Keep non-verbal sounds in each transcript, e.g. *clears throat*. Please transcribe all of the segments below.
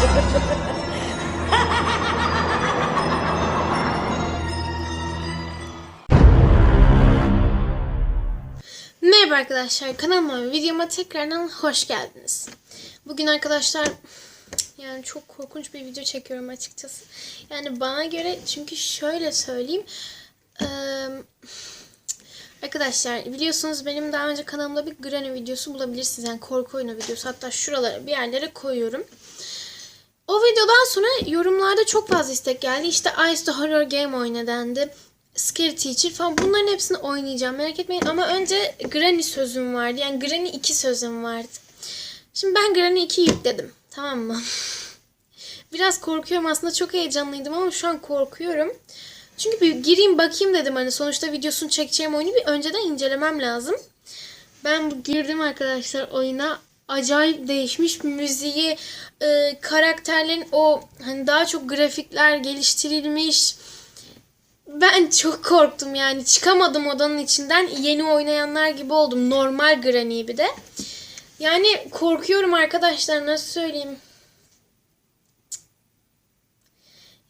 *laughs* Merhaba arkadaşlar kanalıma ve videoma tekrardan hoş geldiniz. Bugün arkadaşlar yani çok korkunç bir video çekiyorum açıkçası. Yani bana göre çünkü şöyle söyleyeyim. eee, arkadaşlar biliyorsunuz benim daha önce kanalımda bir Granny videosu bulabilirsiniz. Yani korku oyunu videosu. Hatta şuralara bir yerlere koyuyorum. Videodan sonra yorumlarda çok fazla istek geldi. İşte Ice the Horror Game oyna dendi. Scary Teacher falan bunların hepsini oynayacağım merak etmeyin. Ama önce Granny sözüm vardı. Yani Granny 2 sözüm vardı. Şimdi ben Granny 2 yükledim. Tamam mı? *laughs* Biraz korkuyorum aslında çok heyecanlıydım ama şu an korkuyorum. Çünkü bir gireyim bakayım dedim hani sonuçta videosunu çekeceğim oyunu bir önceden incelemem lazım. Ben girdim arkadaşlar oyuna. Acayip değişmiş müziği, e, karakterlerin o hani daha çok grafikler geliştirilmiş. Ben çok korktum yani çıkamadım odanın içinden yeni oynayanlar gibi oldum normal Granny bir de. Yani korkuyorum arkadaşlar nasıl söyleyeyim.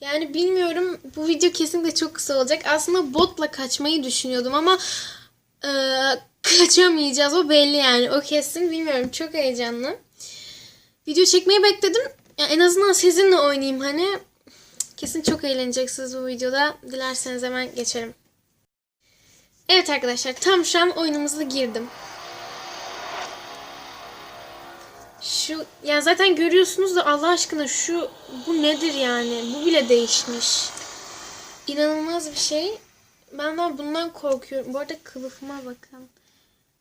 Yani bilmiyorum bu video kesinlikle çok kısa olacak. Aslında botla kaçmayı düşünüyordum ama e, kaçamayacağız o belli yani o kesin bilmiyorum çok heyecanlı. Video çekmeyi bekledim. Ya en azından sizinle oynayayım hani. Kesin çok eğleneceksiniz bu videoda. Dilerseniz hemen geçelim. Evet arkadaşlar tam şu an oyunumuza girdim. Şu ya zaten görüyorsunuz da Allah aşkına şu bu nedir yani? Bu bile değişmiş. İnanılmaz bir şey. Ben daha bundan korkuyorum. Bu arada kılıfıma bakın.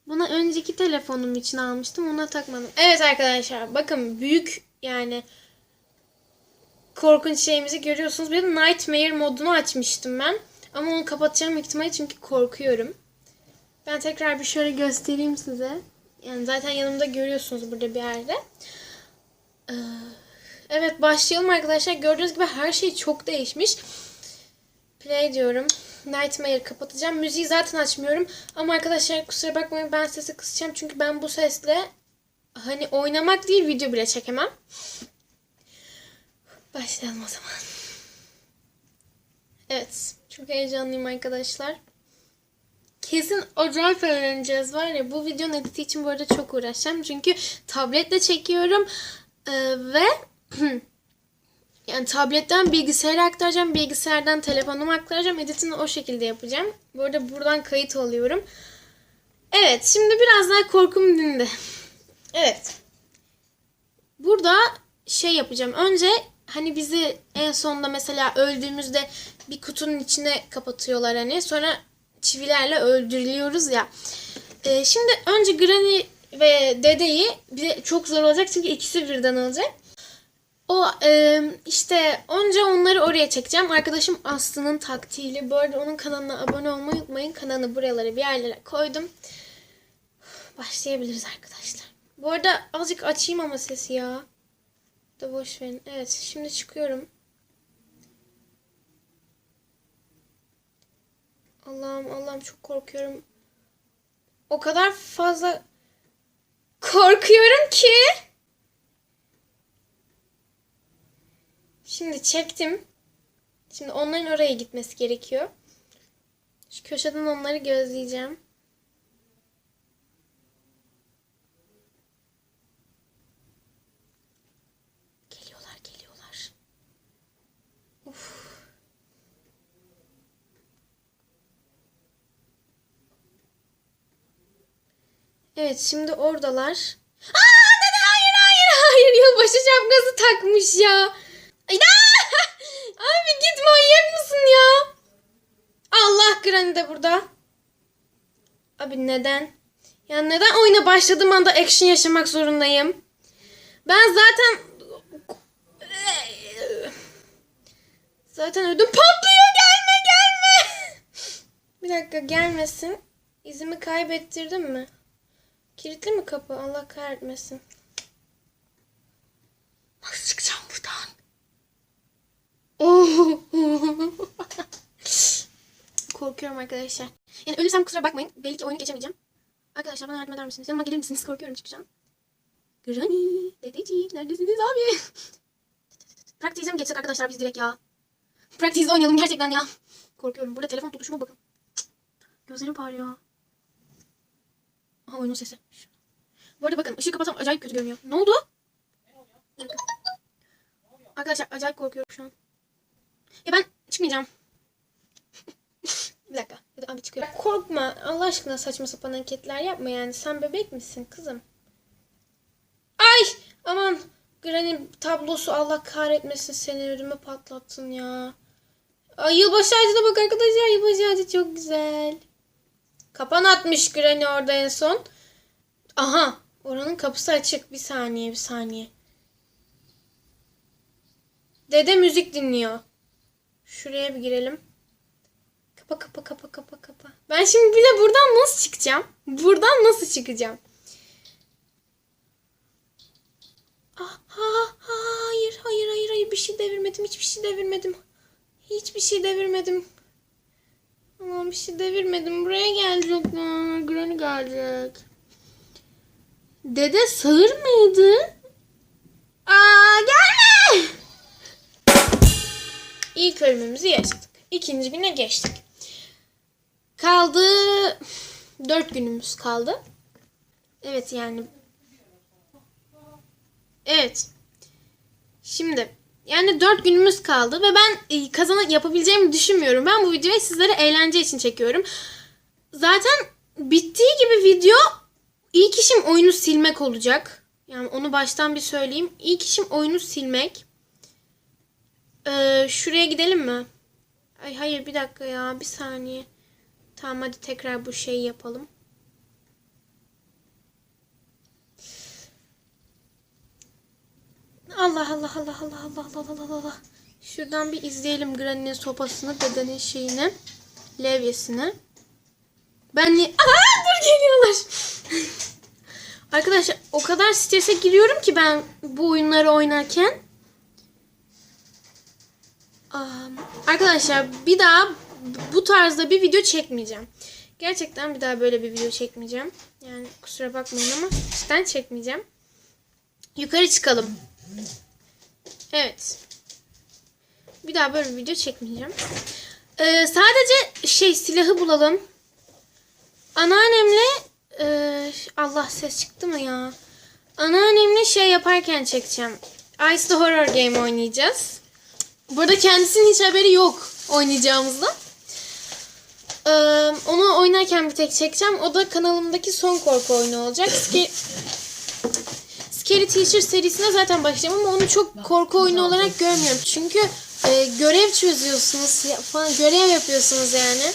Buna önceki telefonum için almıştım. Ona takmadım. Evet arkadaşlar bakın büyük yani korkunç şeyimizi görüyorsunuz. Bir Nightmare modunu açmıştım ben. Ama onu kapatacağım ihtimali çünkü korkuyorum. Ben tekrar bir şöyle göstereyim size. Yani zaten yanımda görüyorsunuz burada bir yerde. Ee, Evet başlayalım arkadaşlar. Gördüğünüz gibi her şey çok değişmiş. Play diyorum. Nightmare kapatacağım. Müziği zaten açmıyorum. Ama arkadaşlar kusura bakmayın ben sesi kısacağım. Çünkü ben bu sesle hani oynamak değil video bile çekemem. Başlayalım o zaman. Evet. Çok heyecanlıyım arkadaşlar. Kesin acayip eğleneceğiz var ya. Bu videonun editi için bu arada çok uğraşacağım. Çünkü tabletle çekiyorum. Ee, ve *clears throat* yani tabletten bilgisayara aktaracağım. Bilgisayardan telefonuma aktaracağım. Editini o şekilde yapacağım. Bu arada buradan kayıt alıyorum. Evet. Şimdi biraz daha korkum dindi. Evet. Burada şey yapacağım. Önce hani bizi en sonunda mesela öldüğümüzde bir kutunun içine kapatıyorlar hani. Sonra çivilerle öldürülüyoruz ya. Ee, şimdi önce Granny ve dedeyi bir de çok zor olacak çünkü ikisi birden olacak. O e, işte önce onları oraya çekeceğim. Arkadaşım Aslı'nın taktiğiyle. Bu arada onun kanalına abone olmayı unutmayın. Kanalını buralara bir yerlere koydum. Başlayabiliriz arkadaşlar. Bu arada azıcık açayım ama sesi ya. Da boş verin. Evet şimdi çıkıyorum. Allah'ım Allah'ım çok korkuyorum. O kadar fazla korkuyorum ki. Şimdi çektim. Şimdi onların oraya gitmesi gerekiyor. Şu köşeden onları gözleyeceğim. Geliyorlar, geliyorlar. Uf. Evet, şimdi oradalar. Aa, dede hayır hayır hayır *laughs* yılbaşı şapkası takmış ya. *laughs* Abi git manyak mısın ya? Allah Granny de burada. Abi neden? Ya neden oyuna başladığım anda action yaşamak zorundayım? Ben zaten zaten ödüm patlıyor gelme gelme. *laughs* Bir dakika gelmesin. İzimi kaybettirdim mi? Kilitli mi kapı? Allah kahretmesin. Nasıl çıkacağım buradan? Korkuyorum arkadaşlar. Yani ölürsem kusura bakmayın. Belki oyunu geçemeyeceğim. Arkadaşlar bana yardım eder misiniz? Yanıma gelir misiniz? Korkuyorum çıkacağım. Granny, dedeciğim neredesiniz abi? *laughs* Practice'e mi geçsek arkadaşlar biz direkt ya? Practice'de oynayalım gerçekten ya. Korkuyorum. Burada telefon tutuşuma bakın. Gözlerim parlıyor. Aha oyunun sesi. Bu arada bakın ışığı kapatsam acayip kötü görünüyor. Ne oldu? Arkadaşlar acayip korkuyorum şu an. Ya ben çıkmayacağım. *laughs* bir dakika. Bir de abi çıkıyorum. Korkma. Allah aşkına saçma sapan hareketler yapma yani. Sen bebek misin kızım? Ay! Aman. Granny tablosu Allah kahretmesin seni ödümü patlattın ya. Ay yılbaşı ağacına bak arkadaşlar. Yılbaşı ağacı çok güzel. Kapan atmış Granny orada en son. Aha. Oranın kapısı açık. Bir saniye bir saniye. Dede müzik dinliyor. Şuraya bir girelim. Kapa kapa kapa kapa kapa. Ben şimdi bir de buradan nasıl çıkacağım? Buradan nasıl çıkacağım? Ah, ha, hayır hayır hayır hayır bir şey devirmedim. Hiçbir şey devirmedim. Hiçbir şey devirmedim. Aman bir şey devirmedim. Buraya gelecekler. Granny gelecek. Dede sağır mıydı? Aa gelme! İlk ölümümüzü yaşadık. İkinci güne geçtik. Kaldı dört günümüz kaldı. Evet yani. Evet. Şimdi yani dört günümüz kaldı ve ben e, kazanı yapabileceğimi düşünmüyorum. Ben bu videoyu sizlere eğlence için çekiyorum. Zaten bittiği gibi video ilk işim oyunu silmek olacak. Yani onu baştan bir söyleyeyim. İlk işim oyunu silmek. Ee, şuraya gidelim mi? Ay hayır bir dakika ya bir saniye. Tamam hadi tekrar bu şeyi yapalım. Allah Allah Allah Allah Allah Allah Allah Allah. Şuradan bir izleyelim Granny'nin sopasını, dedenin şeyini, levyesini. Ben ni... Aa, dur geliyorlar. *laughs* Arkadaşlar o kadar strese giriyorum ki ben bu oyunları oynarken. Am, Arkadaşlar bir daha bu tarzda bir video çekmeyeceğim. Gerçekten bir daha böyle bir video çekmeyeceğim. Yani kusura bakmayın ama cidden çekmeyeceğim. Yukarı çıkalım. Evet. Bir daha böyle bir video çekmeyeceğim. Ee, sadece şey silahı bulalım. Anneannemle e, Allah ses çıktı mı ya? Anneannemle şey yaparken çekeceğim. Ice the Horror Game oynayacağız. Burada kendisinin hiç haberi yok oynayacağımızda. Ee, onu oynarken bir tek çekeceğim. O da kanalımdaki son korku oyunu olacak. Ske- Scary Teacher serisine zaten başlayacağım ama onu çok korku oyunu olarak görmüyorum. Çünkü e, görev çözüyorsunuz falan görev yapıyorsunuz yani.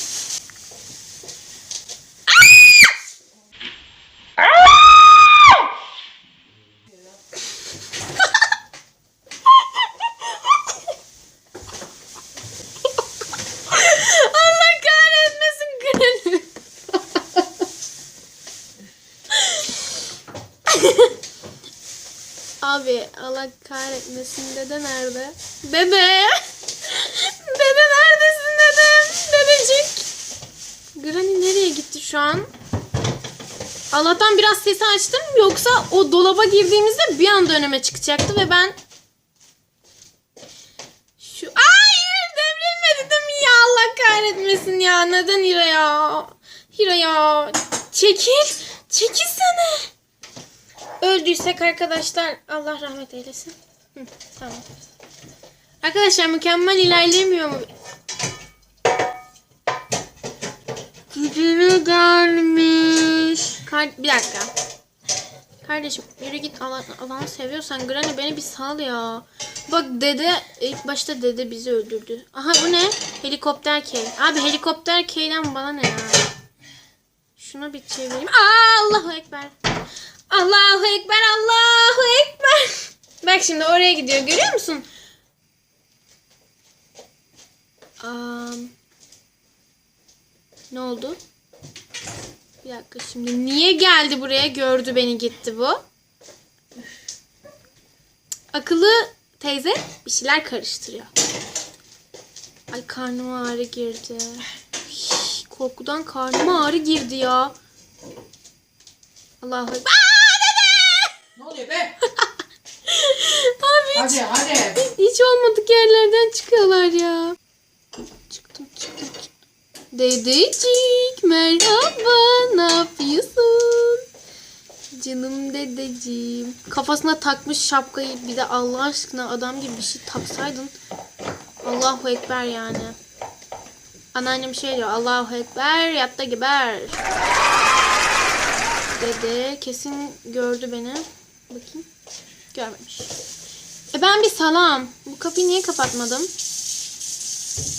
Allah kahretmesin Granny. Abi Allah kahretmesin dede nerede? Dede! Dede neredesin dedem? Dedecik! Granny nereye gitti şu an? Allah'tan biraz sesi açtım yoksa o dolaba girdiğimizde bir anda önüme çıkacaktı ve ben şu Hayır devrilmedi değil mi ya Allah kahretmesin ya neden Hira ya Hira ya çekil çekilsene Öldüysek arkadaşlar Allah rahmet eylesin. Hı, tamam. Arkadaşlar mükemmel ilerlemiyor mu? Gücünü gelmiş. Kar bir dakika. Kardeşim yürü git alan, alanı seviyorsan Granny beni bir sal ya. Bak dede ilk başta dede bizi öldürdü. Aha bu ne? Helikopter key. Abi helikopter key'den bana ne ya? Şunu bir çevireyim. Aa, Allahu Ekber. Allahu Ekber, Allahu Ekber. Bak şimdi oraya gidiyor. Görüyor musun? Am, ne oldu? Bir dakika şimdi. Niye geldi buraya? Gördü beni gitti bu. Akıllı teyze bir şeyler karıştırıyor. Ay karnıma ağrı girdi. Korkudan karnıma ağrı girdi ya. Allahu Ekber. Ne oluyor be? Abi Hadi hadi. Hiç olmadık yerlerden çıkıyorlar ya. Çıktım çıktım. Dedecik merhaba ne yapıyorsun? Canım dedeciğim. Kafasına takmış şapkayı bir de Allah aşkına adam gibi bir şey taksaydın. Allahu Ekber yani. Anneannem şey diyor Allahu Ekber yat da geber. Dede kesin gördü beni. Bakayım. Görmemiş. Ben bir salam. Bu kapıyı niye kapatmadım?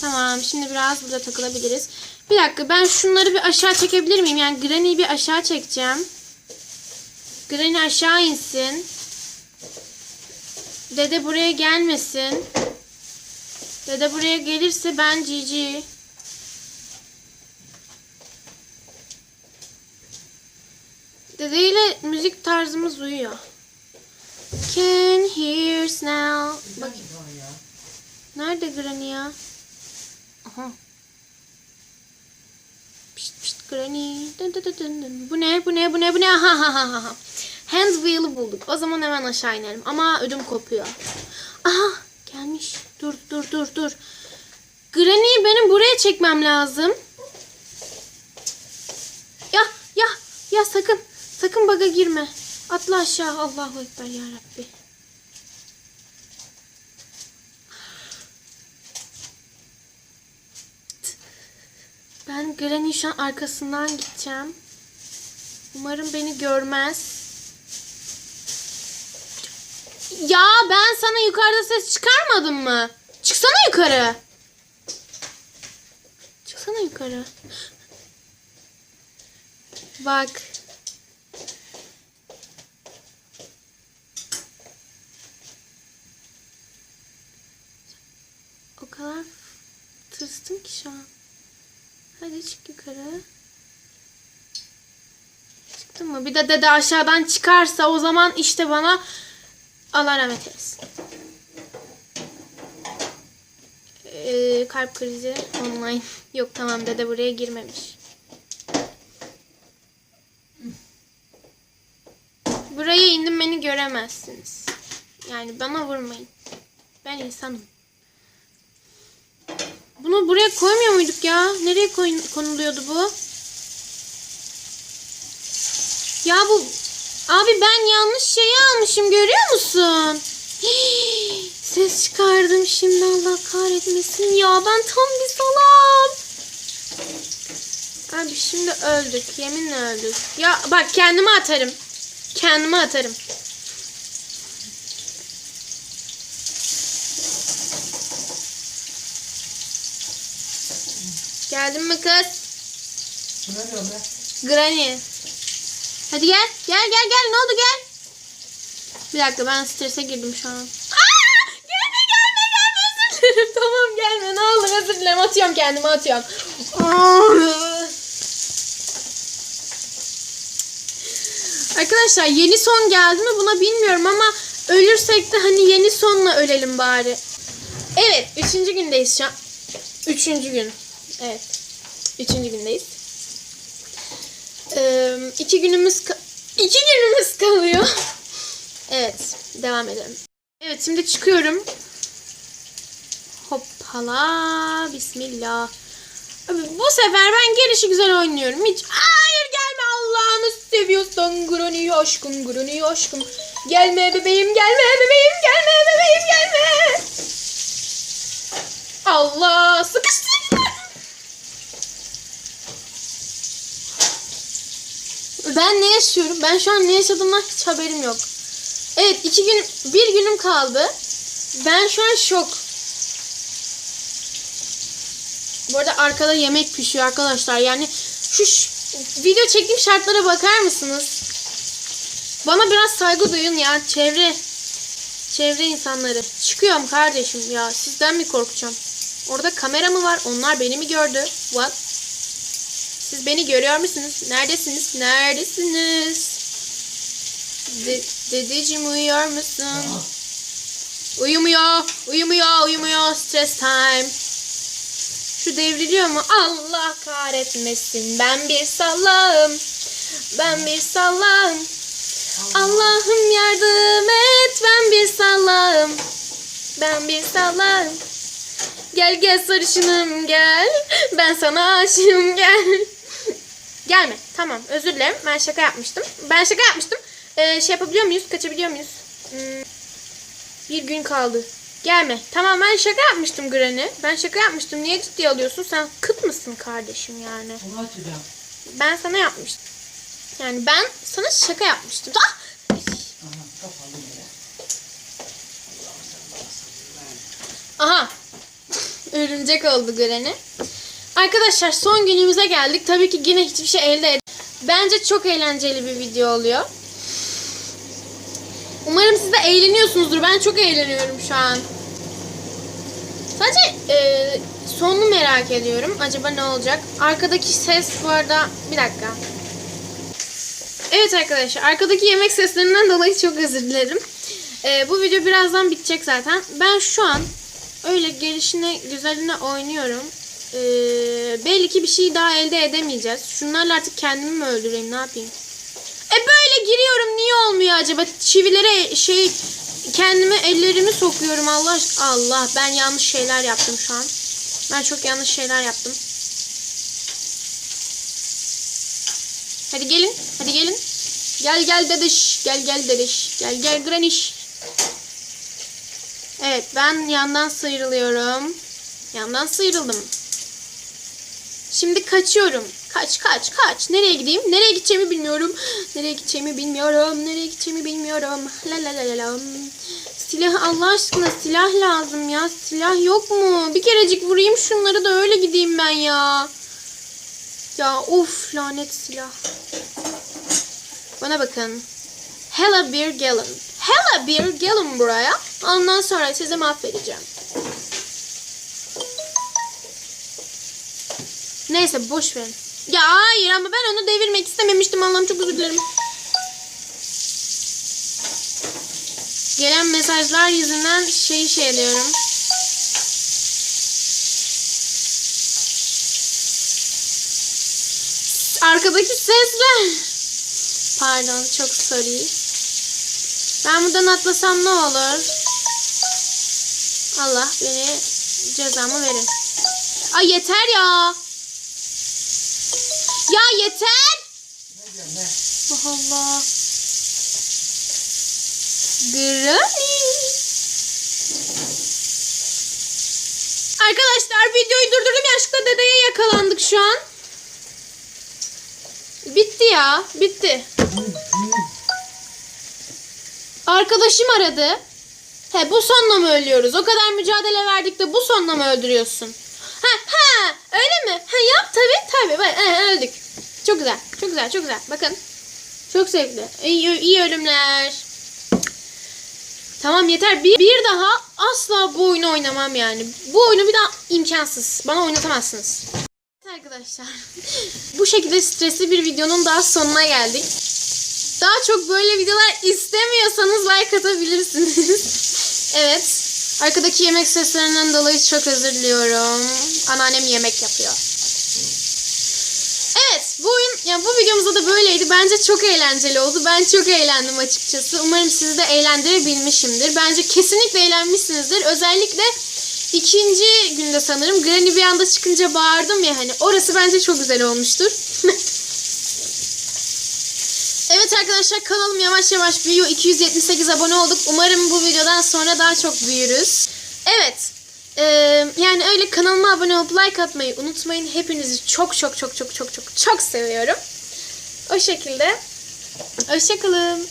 Tamam şimdi biraz burada takılabiliriz. Bir dakika ben şunları bir aşağı çekebilir miyim? Yani Granny'yi bir aşağı çekeceğim. Granny aşağı insin. Dede buraya gelmesin. Dede buraya gelirse ben cici. Dede ile müzik tarzımız uyuyor. Can hear now. Bak nerede Granny? Aha. Pişt pişt Granny. Dın dın dın dın. Bu ne? Bu ne? Bu ne? Bu ne? Ha ha ha ha. Hands wheel'ı bulduk. O zaman hemen aşağı inelim. Ama ödüm kopuyor. Aha gelmiş. Dur dur dur dur. Granny'yi benim buraya çekmem lazım. Ya ya ya sakın. Sakın baga girme. Atla aşağı. Allahu Ekber ya Rabbi. Ben Granny şu an arkasından gideceğim. Umarım beni görmez. Ya ben sana yukarıda ses çıkarmadım mı? Çıksana yukarı. Çıksana yukarı. Bak. Kadar tırstım ki şu an. Hadi çık yukarı. Çıktın mı? Bir de dede aşağıdan çıkarsa o zaman işte bana Allah rahmet eylesin. Ee, kalp krizi online. Yok tamam dede buraya girmemiş. Buraya indim beni göremezsiniz. Yani bana vurmayın. Ben insanım. Bunu buraya koymuyor muyduk ya? Nereye konuluyordu bu? Ya bu abi ben yanlış şeyi almışım görüyor musun? *gasps* Ses çıkardım şimdi Allah kahretmesin ya ben tam bir salam. Abi şimdi öldük yeminle öldük. Ya bak kendime atarım. Kendime atarım. Geldin mi kız? Bu ne diyor be? Granny. Hadi gel. Gel gel gel. Ne oldu gel. Bir dakika ben strese girdim şu an. Aa! Gelme gelme gelme özür dilerim. *laughs* Tamam gelme ne olur özür dilerim. Atıyorum kendimi atıyorum. Arkadaşlar yeni son geldi mi buna bilmiyorum ama ölürsek de hani yeni sonla ölelim bari. Evet üçüncü gündeyiz şu an. Üçüncü gün. Evet. Üçüncü gündeyiz. Ee, iki günümüz iki günümüz kalıyor. *laughs* evet, devam edelim. Evet, şimdi çıkıyorum. Hoppala, bismillah. Bu sefer ben gelişi güzel oynuyorum. Hiç hayır gelme Allah'ını seviyorsan Granny aşkım Granny aşkım. Gelme bebeğim gelme bebeğim gelme bebeğim gelme. Allah sıkıştı. Ben ne yaşıyorum? Ben şu an ne yaşadığımdan hiç haberim yok. Evet iki gün, bir günüm kaldı. Ben şu an şok. Bu arada arkada yemek pişiyor arkadaşlar. Yani şu video çektiğim şartlara bakar mısınız? Bana biraz saygı duyun ya çevre çevre insanları. Çıkıyorum kardeşim ya. Sizden mi korkacağım? Orada kamera mı var? Onlar beni mi gördü? What? Siz beni görüyor musunuz? Neredesiniz? Neredesiniz? De dedeciğim uyuyor musun? Uyumuyor. Uyumuyor. Uyumuyor. Stress time. Şu devriliyor mu? Allah kahretmesin. Ben bir salağım. Ben bir salağım. Allah'ım yardım et. Ben bir salağım. Ben bir sallarım. Gel gel sarışınım gel. Ben sana aşığım gel. Gelme. Tamam özür dilerim. Ben şaka yapmıştım. Ben şaka yapmıştım. Ee, şey yapabiliyor muyuz? Kaçabiliyor muyuz? Hmm, bir gün kaldı. Gelme. Tamam ben şaka yapmıştım Granny. Ben şaka yapmıştım. Niye ciddiye alıyorsun? Sen kıt mısın kardeşim yani? Ben sana yapmıştım. Yani ben sana şaka yapmıştım. Ah! Aha. Örümcek oldu Granny. Arkadaşlar son günümüze geldik. Tabii ki yine hiçbir şey elde ed- Bence çok eğlenceli bir video oluyor. Umarım siz de eğleniyorsunuzdur. Ben çok eğleniyorum şu an. Sadece e, sonunu merak ediyorum. Acaba ne olacak? Arkadaki ses bu arada... Bir dakika. Evet arkadaşlar. Arkadaki yemek seslerinden dolayı çok özür dilerim. E, bu video birazdan bitecek zaten. Ben şu an öyle gelişine güzeline oynuyorum. E, belli ki bir şey daha elde edemeyeceğiz. Şunlarla artık kendimi mi öldüreyim ne yapayım? E böyle giriyorum niye olmuyor acaba? Çivilere şey kendimi ellerimi sokuyorum Allah Allah ben yanlış şeyler yaptım şu an. Ben çok yanlış şeyler yaptım. Hadi gelin. Hadi gelin. Gel gel dedeş. Gel gel dedeş. Gel gel graniş. Evet ben yandan sıyrılıyorum. Yandan sıyrıldım. Şimdi kaçıyorum. Kaç kaç kaç. Nereye gideyim? Nereye gideceğimi bilmiyorum. Nereye gideceğimi bilmiyorum. Nereye gideceğimi bilmiyorum. La la la la la. Silah Allah aşkına silah lazım ya. Silah yok mu? Bir kerecik vurayım şunları da öyle gideyim ben ya. Ya of lanet silah. Bana bakın. Hella bir gelin. Hella bir gelin buraya. Ondan sonra sizi mahvedeceğim. Neyse boş verin. Ya hayır ama ben onu devirmek istememiştim. Allah'ım çok özür dilerim. Gelen mesajlar yüzünden şey şey ediyorum. Arkadaki sesler. Pardon çok sorry. Ben buradan atlasam ne olur? Allah beni cezamı verir. Ay yeter ya. Ya yeter. Allah Allah. Granny. Arkadaşlar videoyu durdurdum yanlışlıkla dedeye yakalandık şu an. Bitti ya. Bitti. Arkadaşım aradı. He bu sonla mı ölüyoruz? O kadar mücadele verdik de bu sonla mı öldürüyorsun? Ha ha öyle mi? Ha yap tabi tabi. Bak, he, öldük. Güzel. Çok güzel. Bakın. Çok zevkli. İyi, iyi ölümler. Tamam yeter. Bir, bir daha asla bu oyunu oynamam yani. Bu oyunu bir daha imkansız. Bana oynatamazsınız. Arkadaşlar. *laughs* bu şekilde stresli bir videonun daha sonuna geldik. Daha çok böyle videolar istemiyorsanız like atabilirsiniz. *laughs* evet. Arkadaki yemek seslerinden dolayı çok özür diliyorum. Anneannem yemek yapıyor. Yani bu videomuzda da böyleydi. Bence çok eğlenceli oldu. Ben çok eğlendim açıkçası. Umarım sizi de eğlendirebilmişimdir. Bence kesinlikle eğlenmişsinizdir. Özellikle ikinci günde sanırım Granny bir anda çıkınca bağırdım ya hani orası bence çok güzel olmuştur. *laughs* evet arkadaşlar kanalım yavaş yavaş büyüyor. 278 abone olduk. Umarım bu videodan sonra daha çok büyürüz. Evet. Ee, yani öyle kanalıma abone olup like atmayı unutmayın. Hepinizi çok çok çok çok çok çok çok seviyorum. O şekilde. Hoşçakalın.